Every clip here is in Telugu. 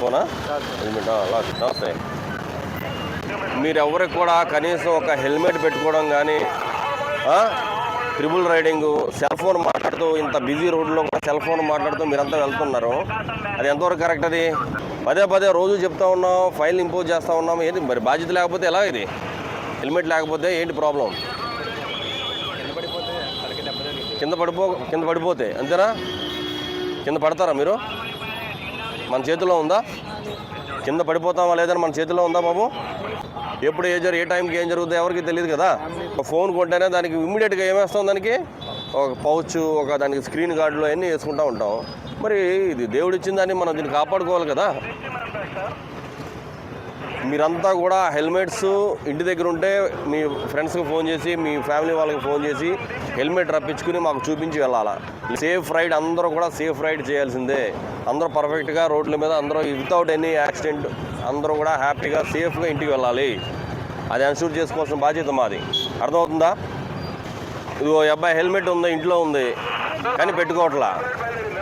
ఫోనా? హెల్మెట్ అలా నమస్తే మీరెవరికి కూడా కనీసం ఒక హెల్మెట్ పెట్టుకోవడం కానీ ట్రిపుల్ రైడింగ్ సెల్ ఫోన్ మాట్లాడుతూ ఇంత బిజీ రోడ్లో కూడా సెల్ ఫోన్ మాట్లాడుతూ మీరంతా వెళ్తున్నారు. అది ఎంతవరకు కరెక్ట్ అది? పదే పదే రోజు చెప్తా ఉన్నాం ఫైల్ ఇంపోజ్ చేస్తూ ఉన్నాం. ఏంటి మరి బాధ్యత లేకపోతే ఎలా ఇది? హెల్మెట్ లేకపోతే ఏంటి ప్రాబ్లం? కింద పడిపో కింద పడిపోతే అంతేనా? కింద పడతారా మీరు? మన చేతిలో ఉందా? కింద పడిపోతామా లేదని మన చేతిలో ఉందా బాబు? ఎప్పుడు ఏ జరు ఏ టైంకి ఏం జరుగుతుందో ఎవరికి తెలియదు కదా? ఒక ఫోన్ కొంటేనే దానికి ఇమ్మీడియట్గా ఏమేస్తాం దానికి? ఒక పౌచ్ ఒక దానికి స్క్రీన్ గార్డులు అన్నీ వేసుకుంటూ ఉంటాం. మరి ఇది దేవుడు ఇచ్చిన దాన్ని మనం దీన్ని కాపాడుకోవాలి కదా? మీరంతా కూడా హెల్మెట్స్ ఇంటి దగ్గర ఉంటే మీ ఫ్రెండ్స్కి ఫోన్ చేసి మీ ఫ్యామిలీ వాళ్ళకి ఫోన్ చేసి హెల్మెట్ రప్పించుకుని మాకు చూపించి వెళ్ళాలా. సేఫ్ రైడ్ అందరూ కూడా సేఫ్ రైడ్ చేయాల్సిందే. అందరూ పర్ఫెక్ట్గా రోడ్ల మీద అందరూ వితౌట్ ఎనీ యాక్సిడెంట్ అందరూ కూడా హ్యాపీగా సేఫ్గా ఇంటికి వెళ్ళాలి. అది అన్షూర్ చేసుకోవాల్సిన బాధ్యత మాది. అర్థమవుతుందా? ఇదిగో ఓ అబ్బాయి హెల్మెట్ ఉంది ఇంట్లో ఉంది. కానీ పెట్టుకోవట్లా.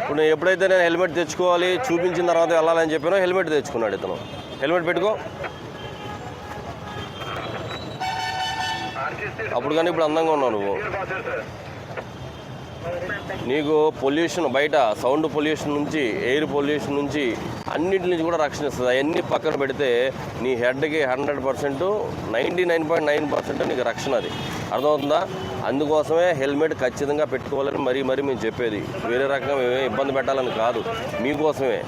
ఇప్పుడు నేను ఎప్పుడైతే నేను హెల్మెట్ తెచ్చుకోవాలి చూపించిన తర్వాత వెళ్ళాలని చెప్పానో హెల్మెట్ తెచ్చుకున్నాడు ఇతను. హెల్మెట్ పెట్టుకో. అప్పుడు కానీ ఇప్పుడు అందంగా ఉన్నావు నువ్వు. నీకు పొల్యూషన్ బయట సౌండ్ పొల్యూషన్ నుంచి ఎయిర్ పొల్యూషన్ నుంచి అన్నిటి నుంచి కూడా రక్షణ ఇస్తుంది అవన్నీ పక్కన పెడితే నీ హెడ్కి hundred percent ninety nine point nine percent నీకు రక్షణ అది. అర్థమవుతుందా? అందుకోసమే హెల్మెట్ ఖచ్చితంగా పెట్టుకోవాలని మరీ మరీ మేము చెప్పేది. వేరే రకంగా మేమే ఇబ్బంది పెట్టాలని కాదు. మీకోసమే.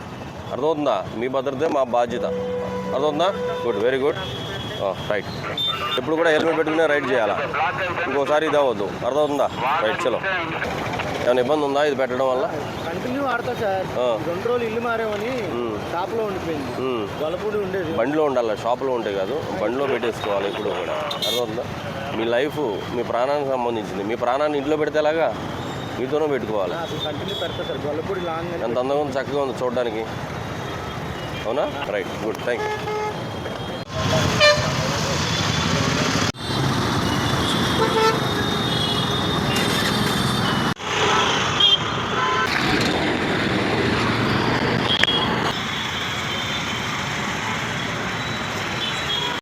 అర్థమవుతుందా? మీ భద్రతే మా బాధ్యత. అర్థమవుతుందా? గుడ్ వెరీ గుడ్ రైట్ ఎప్పుడు కూడా హెల్మెట్ పెట్టుకునే రైడ్ చేయాలా? ఇంకోసారి ఇది అవ్వద్దు. అర్థమవుతుందా? రైట్ చలో. ఏమైనా ఇబ్బంది ఉందా ఇది పెట్టడం వల్ల? కంటిన్యూ ఆడతా సార్. రెండు రోజులు ఇల్లు మారామని షాప్లో ఉండిపోయింది. ఉండేది. బండిలో ఉండాలి షాప్లో ఉంటే కాదు బండిలో పెట్టేసుకోవాలి ఇప్పుడు కూడా. అర్థమవుతుందా? మీ లైఫ్ మీ ప్రాణానికి సంబంధించింది. మీ ప్రాణాన్ని ఇంట్లో పెడితే ఎలాగా? మీతోనే పెట్టుకోవాలి. ఎంత అందంగా ఉంది చక్కగా ఉంది చూడడానికి. అవునా? Right good thank you